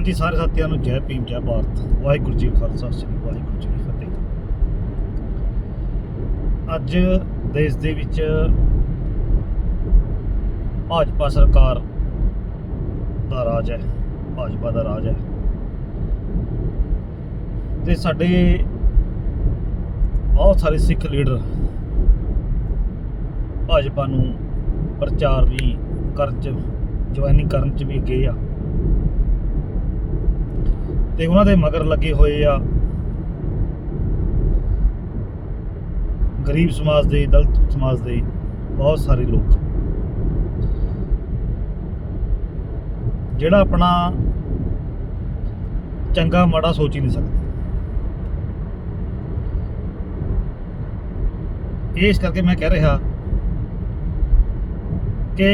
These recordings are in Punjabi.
ਹਾਂਜੀ, ਸਾਰੇ ਸਾਥੀਆਂ ਨੂੰ ਜੈ ਭੀਮ, ਜੈ ਭਾਰਤ। ਵਾਹਿਗੁਰੂ ਜੀ ਖਾਲਸਾ, ਸ੍ਰੀ ਵਾਹਿਗੁਰੂ ਜੀ ਕੀ ਫਤਿਹ। ਅੱਜ ਦੇਸ਼ ਦੇ ਵਿੱਚ ਭਾਜਪਾ ਸਰਕਾਰ ਦਾ ਰਾਜ ਹੈ, ਭਾਜਪਾ ਦਾ ਰਾਜ ਹੈ। ਤੇ ਸਾਡੇ ਬਹੁਤ ਸਾਰੇ ਸਿੱਖ ਲੀਡਰ ਭਾਜਪਾ ਨੂੰ ਪ੍ਰਚਾਰ ਵੀ ਕਰਨ ਚ ਜੁਆਇਨਿੰਗ ਕਰਨ ਚ ਵੀ ਗਏ ਆ। ਤੇ ਉਹਨਾਂ ਦੇ ਮਗਰ ਲੱਗੇ ਹੋਏ ਆ ਗਰੀਬ ਸਮਾਜ ਦੇ, ਦਲਿਤ ਸਮਾਜ ਦੇ ਬਹੁਤ ਸਾਰੇ ਲੋਕ। ਜਿਹੜਾ ਆਪਣਾ ਚੰਗਾ ਮਾੜਾ ਸੋਚ ਹੀ ਨਹੀਂ ਸਕਦਾ। ਇਸ ਕਰਕੇ ਮੈਂ ਕਹਿ ਰਿਹਾ ਕਿ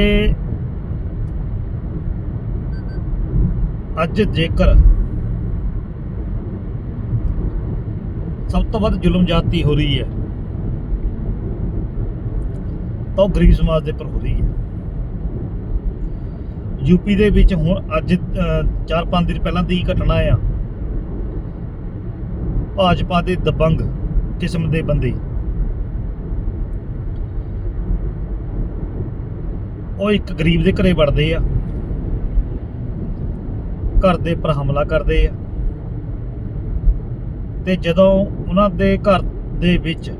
ਅੱਜ ਜੇਕਰ ਸਭ ਤੋਂ ਵੱਧ ਜ਼ੁਲਮ ਜਾਤੀ ਹੋ ਰਹੀ ਹੈ। ਤਾਂ ਉਹ ਗਰੀਬ ਸਮਾਜ ਦੇ ਉੱਪਰ ਹੋ ਰਹੀ ਹੈ। ਯੂਪੀ ਦੇ ਵਿੱਚ ਹੁਣ ਅੱਜ 4-5 ਦਿਨ ਪਹਿਲਾਂ ਦੀ ਘਟਨਾ ਆ। ਭਾਜਪਾ ਦੇ ਦਬੰਗ ਕਿਸਮ ਦੇ ਬੰਦੇ। ਉਹ ਇੱਕ ਗਰੀਬ ਦੇ ਘਰੇ ਵੜਦੇ ਆ। ਘਰ ਦੇ ਉੱਪਰ ਹਮਲਾ ਕਰਦੇ ਆ। ਤੇ ਜਦੋਂ ਉਹਨਾਂ ਦੇ ਘਰ ਦੇ ਵਿੱਚ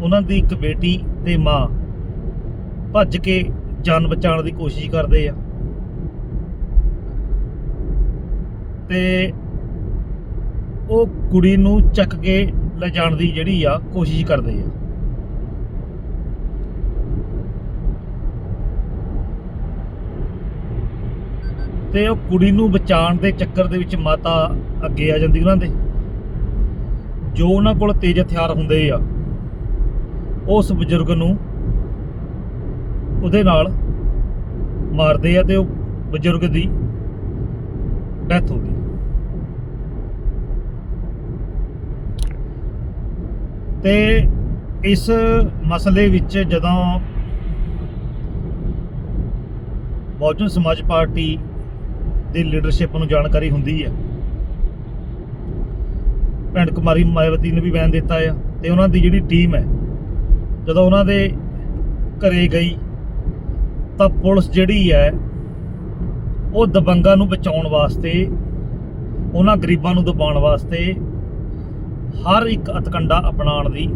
ਉਹਨਾਂ ਦੀ ਇੱਕ ਬੇਟੀ ਤੇ ਮਾਂ ਭੱਜ ਕੇ ਜਾਨ ਬਚਾਉਣ ਦੀ ਕੋਸ਼ਿਸ਼ ਕਰਦੇ ਆ। ਤੇ ਉਹ ਕੁੜੀ ਨੂੰ ਚੱਕ ਕੇ ਲੈ ਜਾਣ ਦੀ ਜਿਹੜੀ ਆ ਕੋਸ਼ਿਸ਼ ਕਰਦੇ ਆ। ਤੇ ਉਹ ਕੁੜੀ ਨੂੰ ਬਚਾਉਣ ਦੇ ਚੱਕਰ ਦੇ ਵਿੱਚ ਮਾਤਾ ਅੱਗੇ ਆ ਜਾਂਦੀ ਉਹਨਾਂ ਦੇ। ਜੋ ਉਹਨਾਂ ਕੋਲ ਤੇਜ਼ ਹਥਿਆਰ ਹੁੰਦੇ ਆ, ਉਸ ਬਜ਼ੁਰਗ ਨੂੰ ਉਹਦੇ ਨਾਲ ਮਾਰਦੇ ਆ ਤੇ ਉਹ ਬਜ਼ੁਰਗ ਦੀ ਡੈਥ ਹੋ ਗਈ। ਤੇ ਇਸ ਮਸਲੇ ਵਿੱਚ ਜਦੋਂ ਬਹੁਜਨ ਸਮਾਜ ਪਾਰਟੀ ਦੀ ਲੀਡਰਸ਼ਿਪ ਨੂੰ ਜਾਣਕਾਰੀ ਹੁੰਦੀ ਹੈ ਭੈਣ ਕੁਮਾਰੀ ਮਾਇਆਵਤੀ ਨੇ ਵੀ ਬਿਆਨ ਦਿੱਤਾ ਆ ਤੇ ਉਹਨਾਂ ਦੀ ਜਿਹੜੀ ਟੀਮ ਹੈ, ਜਦੋਂ ਉਹਨਾਂ ਦੇ ਘਰੇ ਗਈ, ਤਾਂ ਪੁਲਿਸ ਜਿਹੜੀ ਹੈ, ਉਹ ਦਬੰਗਾਂ ਨੂੰ ਬਚਾਉਣ ਵਾਸਤੇ, ਉਹਨਾਂ ਗਰੀਬਾਂ ਨੂੰ ਦਬਾਉਣ ਵਾਸਤੇ ਹਰ ਇੱਕ ਅਤਕੰਡਾ ਅਪਣਾਉਣ ਦੀ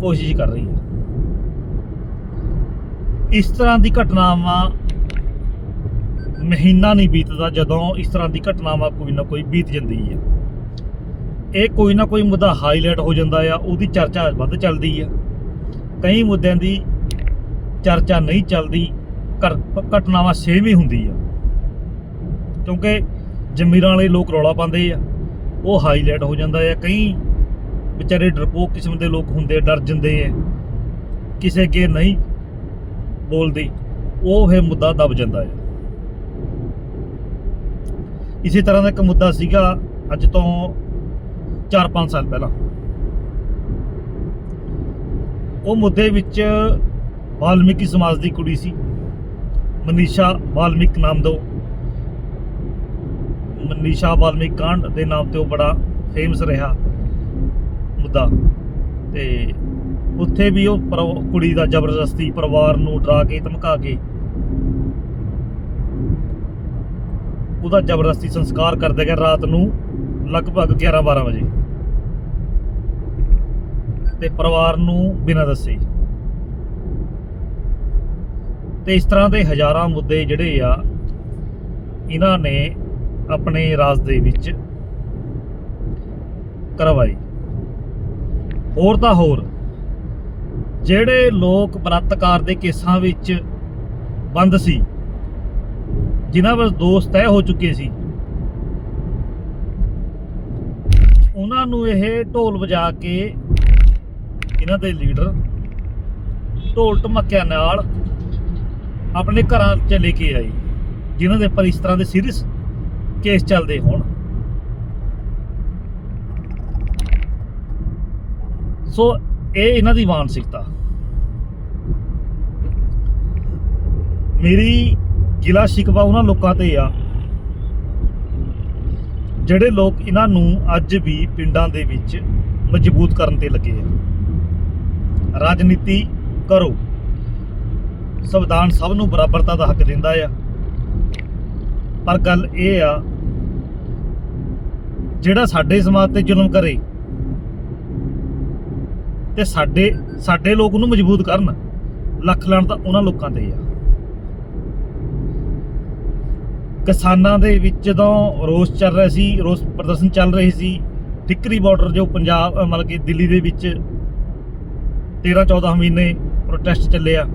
ਕੋਸ਼ਿਸ਼ ਕਰ ਰਹੀ ਹੈ। ਇਸ ਤਰ੍ਹਾਂ ਦੀ ਘਟਨਾਵਾਂ ਮਹੀਨਾ ਨਹੀਂ ਬੀਤਦਾ ਜਦੋਂ ਇਸ ਤਰ੍ਹਾਂ ਦੀ ਘਟਨਾਵਾਂ ਕੋਈ ਨਾ ਕੋਈ ਬੀਤ ਜਾਂਦੀ ਹੈ। ਇਹ ਕੋਈ ਨਾ ਕੋਈ ਮੁੱਦਾ ਹਾਈਲਾਈਟ ਹੋ ਜਾਂਦਾ ਆ, ਉਹਦੀ ਚਰਚਾ ਵੱਧ ਚੱਲਦੀ ਆ। ਕਈ ਮੁੱਦਿਆਂ ਦੀ ਚਰਚਾ ਨਹੀਂ ਚੱਲਦੀ ਘਰ- ਘਟਨਾਵਾਂ ਸੇਮ ਹੀ ਹੁੰਦੀ ਆ। ਕਿਉਂਕਿ ਜ਼ਮੀਰਾਂ ਵਾਲੇ ਲੋਕ ਰੌਲਾ ਪਾਉਂਦੇ ਆ, ਉਹ ਹਾਈਲਾਈਟ ਹੋ ਜਾਂਦਾ ਆ। ਕਈ ਵਿਚਾਰੇ ਡਰਪੋਕ ਕਿਸਮ ਦੇ ਲੋਕ ਹੁੰਦੇ ਡਰ ਜਾਂਦੇ ਆ। ਕਿਸੇ ਅੱਗੇ ਨਹੀਂ ਬੋਲਦੀ, ਉਹ ਇਹ ਮੁੱਦਾ ਦਬ ਜਾਂਦਾ ਆ। ਇਸੇ ਤਰ੍ਹਾਂ ਦਾ ਇੱਕ ਮੁੱਦਾ ਸੀਗਾ, ਅੱਜ ਤੋਂ 4-5 ਸਾਲ ਪਹਿਲਾਂ। ਉਹ ਮੁੱਦੇ ਵਿੱਚ ਵਾਲਮੀਕੀ ਸਮਾਜ ਦੀ ਕੁੜੀ ਸੀ। ਮਨੀਸ਼ਾ ਵਾਲਮੀਕ ਨਾਮ ਦੋ। ਮਨੀਸ਼ਾ ਵਾਲਮੀਕ ਕਾਂਡ ਦੇ ਨਾਮ ਤੇ ਉਹ ਬੜਾ ਫੇਮਸ ਰਿਹਾ ਮੁੱਦਾ। ਤੇ ਉੱਥੇ ਵੀ ਉਹ ਪਰ- ਕੁੜੀ ਦਾ ਜ਼ਬਰਦਸਤੀ ਪਰਿਵਾਰ ਨੂੰ ਡਰਾ ਕੇ, ਧਮਕਾ ਕੇ ਉਹਦਾ ਜ਼ਬਰਦਸਤੀ ਸੰਸਕਾਰ ਕਰਦੇ ਗਏ ਰਾਤ ਨੂੰ ਲਗਭਗ 11-12 ਵਜੇ। ਤੇ ਪਰਿਵਾਰ ਨੂੰ ਬਿਨਾਂ ਦੱਸੇ। ਤੇ ਇਸ ਤਰ੍ਹਾਂ ਦੇ ਹਜ਼ਾਰਾਂ ਮੁੱਦੇ ਜਿਹੜੇ ਆ, ਇਹਨਾਂ ਨੇ ਆਪਣੇ ਰਾਜ ਦੇ ਵਿੱਚ ਕਰਵਾਏ। ਹੋਰ ਤਾਂ ਹੋਰ, ਜਿਹੜੇ ਲੋਕ ਬਲਾਤਕਾਰ ਦੇ ਕੇਸਾਂ ਵਿੱਚ ਬੰਦ ਸੀ, ਜਿਨ੍ਹਾਂ ਵਿੱਚ ਦੋਸ਼ ਤੈਅ ਹੋ ਚੁੱਕੇ ਸੀ, ਉਹਨਾਂ ਨੂੰ ਇਹ ਢੋਲ ਵਜਾ ਕੇ ਇਹਨਾਂ ਦੇ ਲੀਡਰ। ਢੋਲ ਢਮੱਕਿਆਂ ਨਾਲ ਆਪਣੇ ਘਰਾਂ 'ਚ ਲੈ ਕੇ ਆਏ ਜਿਨ੍ਹਾਂ ਦੇ ਉੱਪਰ ਇਸ ਤਰ੍ਹਾਂ ਦੇ ਸੀਰੀਅਸ ਕੇਸ ਚੱਲਦੇ ਹੋਣ। ਸੋ ਇਹ ਇਹਨਾਂ ਦੀ ਮਾਨਸਿਕਤਾ। ਮੇਰੀ ਜ਼ਿਲ੍ਹਾ ਸ਼ਿਕਵਾ ਉਹਨਾਂ ਲੋਕਾਂ ਤੇ ਆ। ਜਿਹੜੇ ਲੋਕ ਇਹਨਾਂ ਨੂੰ ਅੱਜ ਵੀ ਪਿੰਡਾਂ ਦੇ ਵਿੱਚ ਮਜ਼ਬੂਤ ਕਰਨ ਤੇ ਲੱਗੇ ਆ। ਰਾਜਨੀਤੀ ਕਰੋ। ਸੰਵਿਧਾਨ ਸਭ ਨੂੰ ਬਰਾਬਰਤਾ ਦਾ ਹੱਕ ਦਿੰਦਾ ਆ। ਪਰ ਗੱਲ ਇਹ ਆ, ਜਿਹੜਾ ਸਾਡੇ ਸਮਾਜ ਤੇ ਜ਼ੁਲਮ ਕਰੇ ਤੇ ਸਾਡੇ ਸਾਡੇ ਲੋਕ ਉਹਨੂੰ ਮਜ਼ਬੂਤ ਕਰਨ, ਲੱਖ ਲਾਣ ਤਾਂ ਉਹਨਾਂ ਲੋਕਾਂ ਤੇ ਆ। ਕਿਸਾਨਾਂ ਦੇ ਵਿੱਚ ਜਦੋਂ ਰੋਸ ਚੱਲ ਰਿਹਾ ਸੀ, ਰੋਸ ਪ੍ਰਦਰਸ਼ਨ ਚੱਲ ਰਹੇ ਸੀ। ਟਿੱਕਰੀ ਬਾਰਡਰ ਜੋ ਪੰਜਾਬ, ਮਤਲਬ ਕਿ ਦਿੱਲੀ ਦੇ ਵਿੱਚ 13 14 ਮਹੀਨੇ ਪ੍ਰੋਟੈਸਟ ਚੱਲਿਆ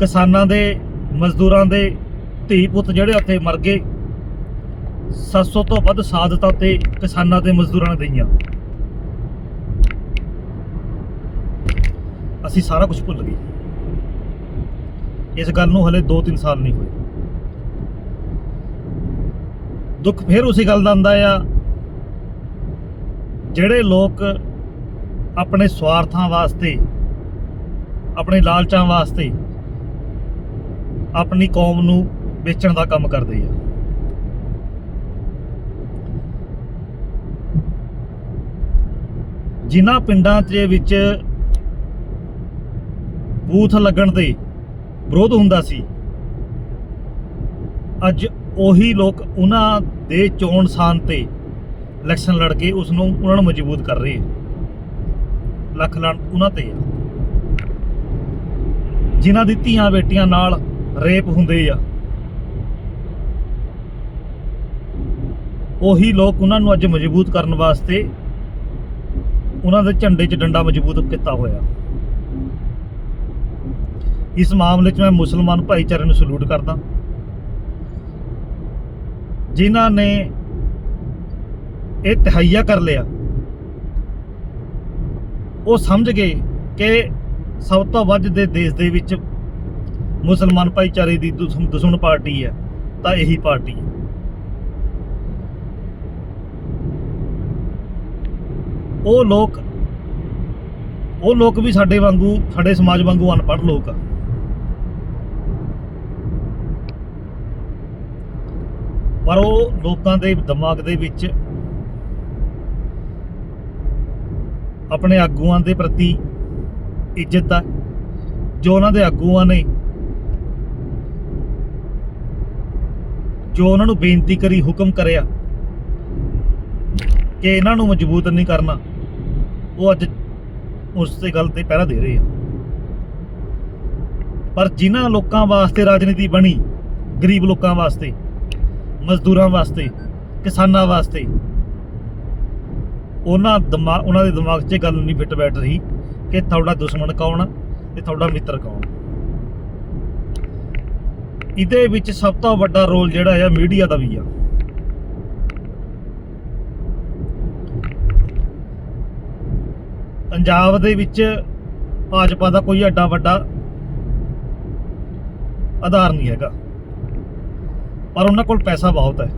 ਕਿਸਾਨਾਂ ਦੇ, ਮਜ਼ਦੂਰਾਂ ਦੇ ਧੀ ਪੁੱਤ ਜਿਹੜੇ ਉੱਥੇ ਮਰ ਗਏ। 700 ਤੋਂ ਵੱਧ ਸਾਦਤਾਂ ਤੇ ਕਿਸਾਨਾਂ ਤੇ ਮਜ਼ਦੂਰਾਂ ਨੇ ਦਈਆਂ। ਅਸੀਂ ਸਾਰਾ ਕੁਝ ਭੁੱਲ ਗਏ। ਇਸ ਗੱਲ ਨੂੰ ਹਲੇ 2-3 ਸਾਲ ਨਹੀਂ ਹੋਏ। ਦੁੱਖ ਫਿਰ ਉਸੇ ਗੱਲ ਦਾ ਆਂਦਾ ਆ, ਜਿਹੜੇ ਲੋਕ ਆਪਣੇ ਸਵਾਰਥਾਂ ਵਾਸਤੇ, ਆਪਣੇ ਲਾਲਚਾਂ ਵਾਸਤੇ ਆਪਣੀ ਕੌਮ ਨੂੰ ਵੇਚਣ ਦਾ ਕੰਮ ਕਰਦੇ ਆ। ਜਿਨ੍ਹਾਂ ਪਿੰਡਾਂ ਦੇ ਵਿੱਚ ਬੂਥ ਲੱਗਣ ਦੇ ਵਿਰੋਧ ਹੁੰਦਾ ਸੀ, ਅੱਜ ਉਹੀ ਲੋਕ ਉਹਨਾਂ ਦੇ ਚੋਣ ਸਾਨ ਤੇ ਇਲੈਕਸ਼ਨ ਲੜ ਕੇ ਉਸ ਨੂੰ ਉਹਨਾਂ ਨੂੰ ਮਜ਼ਬੂਤ ਕਰ ਰਹੇ ਆ। ਲੱਖ ਲਾਣ ਉਹਨਾਂ ਤੇ ਆ। ਜਿਨ੍ਹਾਂ ਦੀ ਧੀਆਂ ਬੇਟੀਆਂ ਨਾਲ ਰੇਪ ਹੁੰਦੇ ਆ। ਉਹੀ ਲੋਕ ਉਹਨਾਂ ਨੂੰ ਅੱਜ ਮਜ਼ਬੂਤ ਕਰਨ ਵਾਸਤੇ ਉਹਨਾਂ ਦੇ ਝੰਡੇ 'ਚ ਡੰਡਾ ਮਜ਼ਬੂਤ ਕੀਤਾ ਹੋਇਆ। ਇਸ ਮਾਮਲੇ 'ਚ ਮੈਂ ਮੁਸਲਮਾਨ ਭਾਈਚਾਰੇ ਨੂੰ ਸਲੂਟ ਕਰਦਾ। ਜਿਨ੍ਹਾਂ ਨੇ ਇਹ ਤਹਈਆ ਕਰ ਲਿਆ। ਉਹ ਸਮਝ ਗਏ ਕਿ ਸਭ ਤੋਂ ਵੱਧ ਦੇ ਦੇਸ਼ ਦੇ ਵਿੱਚ ਮੁਸਲਮਾਨ ਭਾਈਚਾਰੇ ਦੀ ਦੁਸ਼ਮਣ ਦੁਸ਼ਮਣ ਪਾਰਟੀ ਹੈ, ਤਾਂ ਇਹੀ ਪਾਰਟੀ ਹੈ। ਉਹ ਲੋਕ ਉਹ ਲੋਕ ਵੀ ਸਾਡੇ ਵਾਂਗੂ, ਸਾਡੇ ਸਮਾਜ ਵਾਂਗੂ ਅਨਪੜ੍ਹ ਲੋਕ ਆ। ਪਰ ਉਹ ਲੋਕਾਂ ਦੇ ਦਿਮਾਗ ਦੇ ਵਿੱਚ ਆਪਣੇ ਆਗੂਆਂ ਦੇ ਪ੍ਰਤੀ ਇੱਜ਼ਤ ਆ, ਜੋ ਉਹਨਾਂ ਦੇ ਆਗੂਆਂ ਨੇ ਜੋ ਉਹਨਾਂ ਨੂੰ ਬੇਨਤੀ ਕਰੀ, ਹੁਕਮ ਕਰਿਆ ਕਿ ਇਹਨਾਂ ਨੂੰ ਮਜ਼ਬੂਤ ਨਹੀਂ ਕਰਨਾ, ਉਹ ਅੱਜ ਉਸ ਤੇ ਗੱਲ ਤੇ ਪਹਿਰਾ ਦੇ ਰਹੇ ਆ। ਪਰ ਜਿਨ੍ਹਾਂ ਲੋਕਾਂ ਵਾਸਤੇ ਰਾਜਨੀਤੀ ਬਣੀ, ਗਰੀਬ ਲੋਕਾਂ ਵਾਸਤੇ, ਮਜ਼ਦੂਰਾਂ ਵਾਸਤੇ, ਕਿਸਾਨਾਂ ਵਾਸਤੇ ਉਹਨਾਂ ਦਿਮਾਗ ਉਹਨਾਂ ਦੇ ਦਿਮਾਗ 'ਚ ਇਹ ਗੱਲ ਨਹੀਂ ਫਿੱਟ ਬੈਠ ਰਹੀ ਕਿ ਤੁਹਾਡਾ ਦੁਸ਼ਮਣ ਕੌਣ ਆ ਤੇ ਤੁਹਾਡਾ ਮਿੱਤਰ ਕੌਣ। ਇਹਦੇ ਵਿੱਚ ਸਭ ਤੋਂ ਵੱਡਾ ਰੋਲ ਜਿਹੜਾ ਆ, ਮੀਡੀਆ ਦਾ ਵੀ ਆ। ਪੰਜਾਬ ਦੇ ਵਿੱਚ ਭਾਜਪਾ ਦਾ ਕੋਈ ਐਡਾ ਵੱਡਾ ਆਧਾਰ ਨਹੀਂ ਹੈਗਾ। ਪਰ ਉਹਨਾਂ ਕੋਲ ਪੈਸਾ ਬਹੁਤ ਹੈ,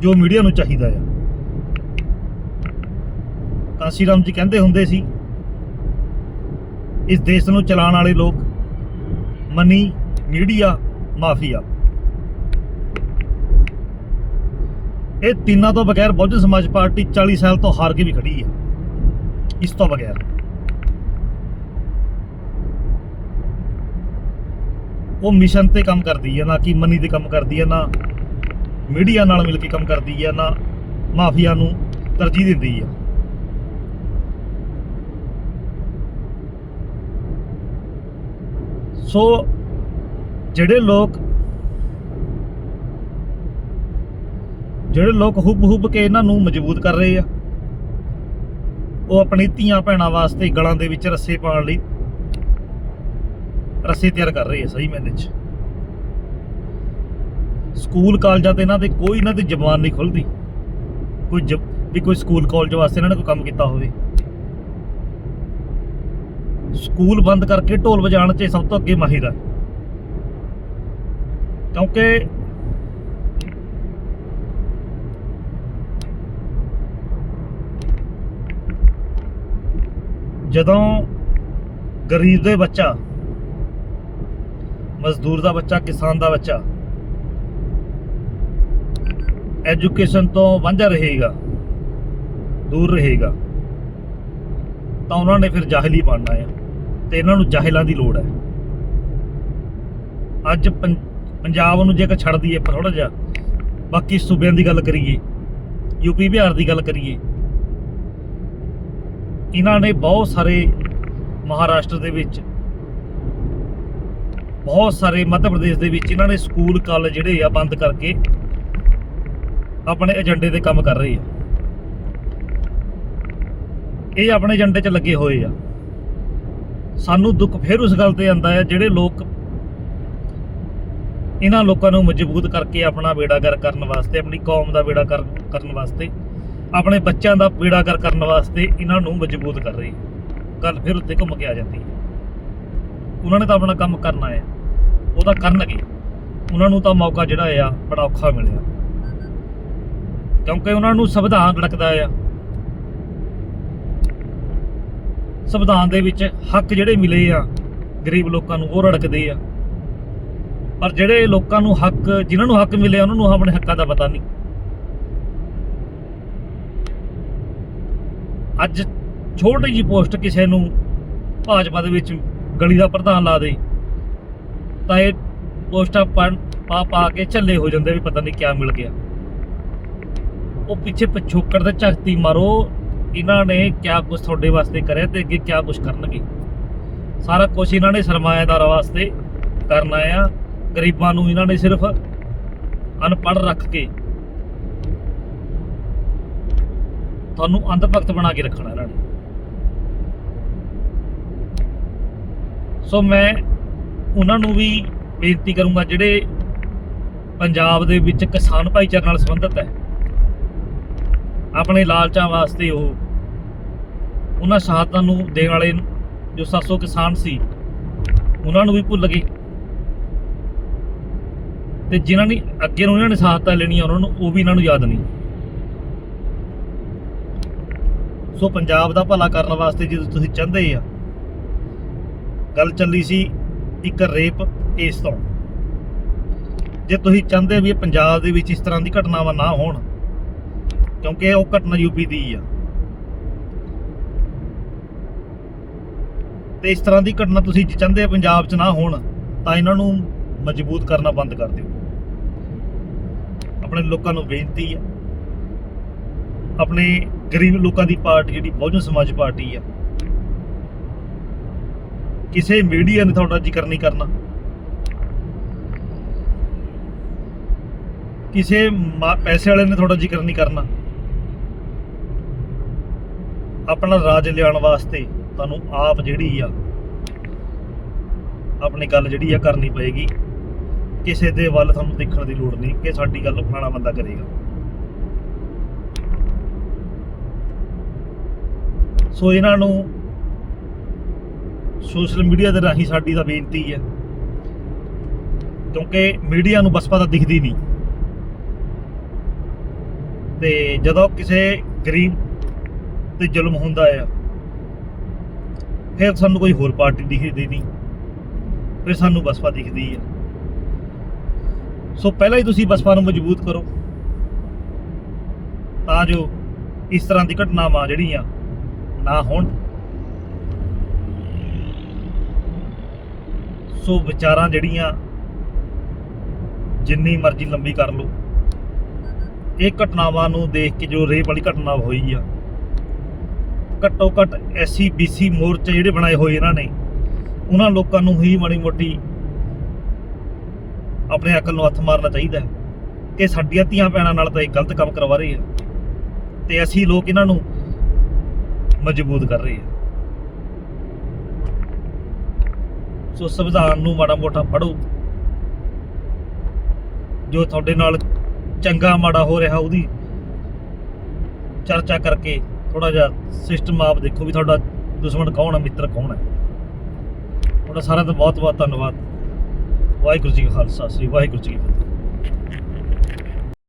ਜੋ ਮੀਡੀਆ ਨੂੰ ਚਾਹੀਦਾ ਆ। ਕਾਂਸ਼ੀਰਾਮ ਜੀ ਕਹਿੰਦੇ ਹੁੰਦੇ ਸੀ, ਇਸ ਦੇਸ਼ ਨੂੰ ਚਲਾਉਣ ਵਾਲੇ ਲੋਕ ਮਨੀ, ਮੀਡੀਆ, ਮਾਫੀਆ। ਇਹ ਤਿੰਨਾਂ ਤੋਂ ਬਗੈਰ ਬਹੁਜਨ ਸਮਾਜ ਪਾਰਟੀ 40 ਸਾਲ ਤੋਂ ਹਾਰ ਕੇ ਵੀ ਖੜੀ ਹੈ। ਇਸ ਤੋਂ ਬਗੈਰ। ਉਹ ਮਿਸ਼ਨ ਤੇ ਕੰਮ ਕਰਦੀ ਹੈ, ਨਾ ਕਿ ਮਨੀ ਤੇ ਕੰਮ ਕਰਦੀ ਹੈ, ਨਾ ਮੀਡੀਆ ਨਾਲ ਮਿਲ ਕੇ ਕੰਮ ਕਰਦੀ ਹੈ, ਨਾ ਮਾਫੀਆ ਨੂੰ ਤਰਜੀਹ ਦਿੰਦੀ ਹੈ। ਸੋ ਜਿਹੜੇ ਲੋਕ ਜਿਹੜੇ ਲੋਕ ਹੁੱਬ ਹੁੱਬ ਕੇ ਇਹਨਾਂ ਨੂੰ ਮਜ਼ਬੂਤ ਕਰ ਰਹੇ ਆ, ਉਹ ਆਪਣੀ ਧੀਆਂ ਭੈਣਾਂ ਵਾਸਤੇ ਗਲਾਂ ਦੇ ਵਿੱਚ ਰੱਸੇ ਪਾਉਣ ਲਈ ਰੱਸੇ ਤਿਆਰ ਕਰ ਰਹੇ ਆ ਸਹੀ ਮੈਨੇ ਚ। ਸਕੂਲ ਕਾਲਜਾਂ ਤੇ ਇਹਨਾਂ ਦੇ ਕੋਈ ਇਹਨਾਂ ਦੀ ਜ਼ਬਾਨ ਨਹੀਂ ਖੁੱਲਦੀ। ਕੋਈ ਜ- ਵੀ ਕੋਈ ਸਕੂਲ ਕਾਲਜ ਵਾਸਤੇ ਇਹਨਾਂ ਨੇ ਕੋਈ ਕੰਮ ਕੀਤਾ ਹੋਵੇ। ਸਕੂਲ ਬੰਦ ਕਰਕੇ ਢੋਲ ਵਜਾਉਣ 'ਚ ਸਭ ਤੋਂ ਅੱਗੇ ਮਾਹਿਰ ਆ। ਕਿਉਂਕਿ ਜਦੋਂ ਗਰੀਬ ਦੇ ਬੱਚਾ, ਮਜ਼ਦੂਰ ਦਾ ਬੱਚਾ, ਕਿਸਾਨ ਦਾ ਬੱਚਾ ਐਜੂਕੇਸ਼ਨ ਤੋਂ ਵਾਂਝਾ ਰਹੇਗਾ, ਦੂਰ ਰਹੇਗਾ, ਤਾਂ ਉਹਨਾਂ ਨੇ ਫਿਰ ਜ਼ਾਹਲੀ ਬਣਨਾ ਹੈ ਤੇ ਇਹਨਾਂ ਨੂੰ ਜਾਹਿਲਾਂ ਦੀ ਲੋੜ ਹੈ। ਅੱਜ ਪੰ- ਪੰਜਾਬ ਨੂੰ ਜੇਕਰ ਛੱਡ ਦਈਏ ਥੋੜਾ ਜਿਹਾ, ਬਾਕੀ ਸੂਬਿਆਂ ਦੀ ਗੱਲ ਕਰੀਏ ਯੂਪੀ ਬਿਹਾਰ ਦੀ ਗੱਲ ਕਰੀਏ, ਇਹਨਾਂ ਨੇ ਬਹੁਤ ਸਾਰੇ ਮਹਾਰਾਸ਼ਟਰ ਦੇ ਵਿੱਚ, ਬਹੁਤ ਸਾਰੇ ਮੱਧ ਪ੍ਰਦੇਸ਼ ਦੇ ਵਿੱਚ ਇਹਨਾਂ ਨੇ ਸਕੂਲ, ਕਾਲਜ ਜਿਹੜੇ ਆ ਬੰਦ ਕਰਕੇ ਆਪਣੇ ਏਜੰਡੇ ਤੇ ਕੰਮ ਕਰ ਰਹੇ ਆ। ਇਹ ਆਪਣੇ ਏਜੰਡੇ 'ਚ ਲੱਗੇ ਹੋਏ ਆ। ਸਾਨੂੰ ਦੁੱਖ ਫਿਰ ਉਸ ਗੱਲ ਤੇ ਆਂਦਾ ਹੈ, ਜਿਹੜੇ ਲੋਕ ਇਹਨਾਂ ਲੋਕਾਂ ਨੂੰ ਮਜ਼ਬੂਤ ਕਰਕੇ ਆਪਣਾ ਬੇੜਾਗਰ ਕਰਨ ਵਾਸਤੇ, ਆਪਣੀ ਕੌਮ ਦਾ ਬੇੜਾ ਕਰ- ਕਰਨ ਵਾਸਤੇ, ਆਪਣੇ ਬੱਚਿਆਂ ਦਾ ਬੇੜਾਗਰ ਕਰਨ ਵਾਸਤੇ ਇਹਨਾਂ ਨੂੰ ਮਜ਼ਬੂਤ ਕਰ ਰਹੀ ਗੱਲ ਫਿਰ ਉੱਤੇ ਘੁੰਮ ਕੇ ਆ ਜਾਂਦੀ ਹੈ। ਉਹਨਾਂ ਨੇ ਤਾਂ ਆਪਣਾ ਕੰਮ ਕਰਨਾ ਹੈ। ਉਹ ਤਾਂ ਕਰਨਗੇ। ਉਹਨਾਂ ਨੂੰ ਤਾਂ ਮੌਕਾ ਜਿਹੜਾ ਆ, ਬੜਾ ਔਖਾ ਮਿਲਿਆ। ਕਿਉਂਕਿ ਉਹਨਾਂ ਨੂੰ ਸੰਵਿਧਾਨ ਲੜਕਦਾ ਆ। ਸੰਵਿਧਾਨ ਦੇ ਵਿੱਚ ਹੱਕ ਜਿਹੜੇ ਮਿਲੇ ਆ, ਗਰੀਬ ਲੋਕਾਂ ਨੂੰ, ਉਹ ਰੜਕਦੇ ਆ। ਪਰ ਜਿਹੜੇ ਲੋਕਾਂ ਨੂੰ ਹੱਕ, ਜਿਨ੍ਹਾਂ ਨੂੰ ਹੱਕ ਮਿਲੇ ਉਹਨਾਂ ਨੂੰ ਆਪਣੇ ਹੱਕਾਂ ਦਾ ਪਤਾ ਨਹੀਂ। ਅੱਜ ਛੋਟੀ ਜੀ ਪੋਸਟ ਕਿਸੇ ਨੂੰ ਭਾਜਪਾ ਦੇ ਵਿੱਚ ਗਲੀ ਦਾ ਪ੍ਰਧਾਨ ਲਾ ਦੇ, ਤਾਂ ਇਹ ਪੋਸਟਾਂ ਪੜ੍ਹ- ਪਾ ਪਾ ਕੇ ਝੱਲੇ ਹੋ ਜਾਂਦੇ ਵੀ ਪਤਾ ਨਹੀਂ ਕਿਆ ਮਿਲ ਗਿਆ। ਉਹ ਪਿੱਛੇ ਪਿਛੋਕੜ ਤੇ ਝਖਤੀ ਮਾਰੋ ਇਹਨਾਂ ਨੇ ਕਿਆ ਕੁਝ ਤੁਹਾਡੇ ਵਾਸਤੇ ਕਰਿਆ ਤੇ ਅੱਗੇ ਕਿਆ ਕੁਝ ਕਰਨਗੇ? ਸਾਰਾ ਕੁਝ ਇਹਨਾਂ ਨੇ ਸਰਮਾਇਦਾਰਾਂ ਵਾਸਤੇ ਕਰਨਾ ਆ। ਗਰੀਬਾਂ ਨੂੰ ਇਹਨਾਂ ਨੇ ਸਿਰਫ ਅਨਪੜ੍ਹ ਰੱਖ ਕੇ ਤੁਹਾਨੂੰ ਅੰਧ ਭਗਤ ਬਣਾ ਕੇ ਰੱਖਣਾ ਇਹਨਾਂ ਨੇ। ਸੋ ਮੈਂ ਉਹਨਾਂ ਨੂੰ ਵੀ ਬੇਨਤੀ ਕਰੂੰਗਾ, ਜਿਹੜੇ ਪੰਜਾਬ ਦੇ ਵਿੱਚ ਕਿਸਾਨ ਭਾਈਚਾਰੇ ਨਾਲ ਸੰਬੰਧਿਤ ਹੈ, ਆਪਣੇ ਲਾਲਚਾਂ ਵਾਸਤੇ ਉਹ ਉਹਨਾਂ ਸ਼ਹਾਦਤਾਂ ਨੂੰ ਦੇਣ ਵਾਲੇ ਜੋ 700 ਕਿਸਾਨ ਸੀ, ਉਹਨਾਂ ਨੂੰ ਵੀ ਭੁੱਲ ਗਏ। ਤੇ ਜਿਨ੍ਹਾਂ ਨੇ ਅੱਗੇ ਨੂੰ ਇਹਨਾਂ ਨੇ ਸ਼ਹਾਦਤਾਂ ਲੈਣੀਆਂ, ਉਹਨਾਂ ਨੂੰ ਉਹ ਵੀ ਇਹਨਾਂ ਨੂੰ ਯਾਦ ਨਹੀਂ। ਸੋ ਪੰਜਾਬ ਦਾ ਭਲਾ ਕਰਨ ਵਾਸਤੇ ਜਦੋਂ ਤੁਸੀਂ ਚਾਹੁੰਦੇ ਆ, ਗੱਲ ਚੱਲੀ ਸੀ ਇੱਕ ਰੇਪ ਕੇਸ ਤੋਂ। ਜੇ ਤੁਸੀਂ ਚਾਹੁੰਦੇ ਵੀ ਪੰਜਾਬ ਦੇ ਵਿੱਚ ਇਸ ਤਰ੍ਹਾਂ ਦੀ ਘਟਨਾਵਾਂ ਨਾ ਹੋਣ, ਕਿਉਂਕਿ ਉਹ ਘਟਨਾ ਯੂਪੀ ਦੀ ਆ। ਤੇ ਇਸ ਤਰ੍ਹਾਂ ਦੀ ਘਟਨਾ ਤੁਸੀਂ ਚਾਹੁੰਦੇ ਪੰਜਾਬ 'ਚ ਨਾ ਹੋਣ, ਤਾਂ ਇਹਨਾਂ ਨੂੰ ਮਜ਼ਬੂਤ ਕਰਨਾ ਬੰਦ ਕਰ ਦਿਓ। ਆਪਣੇ ਲੋਕਾਂ ਨੂੰ ਬੇਨਤੀ ਆ। ਆਪਣੇ ਗਰੀਬ ਲੋਕਾਂ ਦੀ ਪਾਰਟੀ ਜਿਹੜੀ, ਬਹੁਜਨ ਸਮਾਜ ਪਾਰਟੀ ਆ। ਕਿਸੇ ਮੀਡੀਆ ਨੇ ਤੁਹਾਡਾ ਜ਼ਿਕਰ ਨਹੀਂ ਕਰਨਾ। ਕਿਸੇ ਮਾ- ਪੈਸੇ ਵਾਲੇ ਨੇ ਤੁਹਾਡਾ ਜ਼ਿਕਰ ਨਹੀਂ ਕਰਨਾ। ਆਪਣਾ ਰਾਜ ਲਿਆਉਣ ਵਾਸਤੇ ਤੁਹਾਨੂੰ ਆਪ ਜਿਹੜੀ ਆ, ਆਪਣੀ ਗੱਲ ਜਿਹੜੀ ਆ ਕਰਨੀ ਪਏਗੀ। ਕਿਸੇ ਦੇ ਵੱਲ ਤੁਹਾਨੂੰ ਦੇਖਣ ਦੀ ਲੋੜ ਨਹੀਂ ਕਿ ਸਾਡੀ ਗੱਲ ਫਲਾਣਾ ਬੰਦਾ ਕਰੇਗਾ। ਸੋ ਇਹਨਾਂ ਨੂੰ ਸੋਸ਼ਲ ਮੀਡੀਆ ਦੇ ਰਾਹੀਂ ਸਾਡੀ ਤਾਂ ਬੇਨਤੀ ਹੈ ਕਿਉਂਕਿ ਮੀਡੀਆ ਨੂੰ ਬਸਪਾ ਤਾਂ ਦਿਖਦੀ ਨਹੀਂ। ਤੇ ਜਦੋਂ ਕਿਸੇ ਗਰੀਬ ਤੇ ਜ਼ੁਲਮ ਹੁੰਦਾ ਆ ਫਿਰ ਸਾਨੂੰ ਕੋਈ ਹੋਰ ਪਾਰਟੀ ਦਿਖਦੀ ਨਹੀਂ। ਫਿਰ ਸਾਨੂੰ ਬਸਪਾ ਦਿਖਦੀ ਹੈ ਸੋ ਪਹਿਲਾਂ ਹੀ ਤੁਸੀਂ ਬਸਪਾ ਨੂੰ ਮਜ਼ਬੂਤ ਕਰੋ। ਤਾਂ ਜੋ ਇਸ ਤਰ੍ਹਾਂ ਦੀ ਘਟਨਾਵਾਂ ਜਿਹੜੀਆਂ ਨਾ ਹੋਣ। ਸੋ ਵਿਚਾਰਾਂ ਜਿਹੜੀਆਂ ਜਿੰਨੀ ਮਰਜ਼ੀ ਲੰਬੀ ਕਰ ਲਓ। ਇਹ ਘਟਨਾਵਾਂ ਨੂੰ ਦੇਖ ਕੇ ਜੋ ਰੇਪ ਵਾਲੀ ਘਟਨਾ ਹੋਈ ਆ ਘੱਟੋ ਘੱਟ ਐਸਸੀ ਬੀਸੀ ਮੋਰਚੇ ਜਿਹੜੇ ਬਣਾਏ ਹੋਏ ਇਹਨਾਂ ਨੇ, ਉਹਨਾਂ ਲੋਕਾਂ ਨੂੰ ਹੀ ਮਾੜੀ ਮੋਟੀ ਆਪਣੇ ਅਕਲ ਨੂੰ ਹੱਥ ਮਾਰਨਾ ਚਾਹੀਦਾ ਕਿ ਸਾਡੀਆਂ ਧੀਆਂ ਭੈਣਾਂ ਨਾਲ ਤਾਂ ਇਹ ਗਲਤ ਕੰਮ ਕਰਵਾ ਰਹੇ ਆ ਤੇ ਅਸੀਂ ਲੋਕ ਇਹਨਾਂ ਨੂੰ ਮਜ਼ਬੂਤ ਕਰ ਰਹੇ ਆ। ਸੋ ਸੰਵਿਧਾਨ ਨੂੰ ਮਾੜਾ ਮੋਟਾ ਪੜੋ ਜੋ ਤੁਹਾਡੇ ਨਾਲ ਚੰਗਾ ਮਾੜਾ ਹੋ ਰਿਹਾ ਉਹਦੀ ਚਰਚਾ ਕਰਕੇ ਥੋੜਾ ਜਿਹਾ ਸਿਸਟਮ ਆਪ ਦੇਖੋ ਵੀ ਤੁਹਾਡਾ ਦੁਸ਼ਮਣ ਕੌਣ ਹੈ, ਮਿੱਤਰ ਕੌਣ ਹੈ। ਤੁਹਾਡਾ ਸਾਰਿਆਂ ਦਾ ਬਹੁਤ ਬਹੁਤ ਧੰਨਵਾਦ। ਵਾਹਿਗੁਰੂ ਜੀ ਕਾ ਖਾਲਸਾ, ਸ੍ਰੀ ਵਾਹਿਗੁਰੂ ਜੀ ਕੀ ਫਤਿਹ।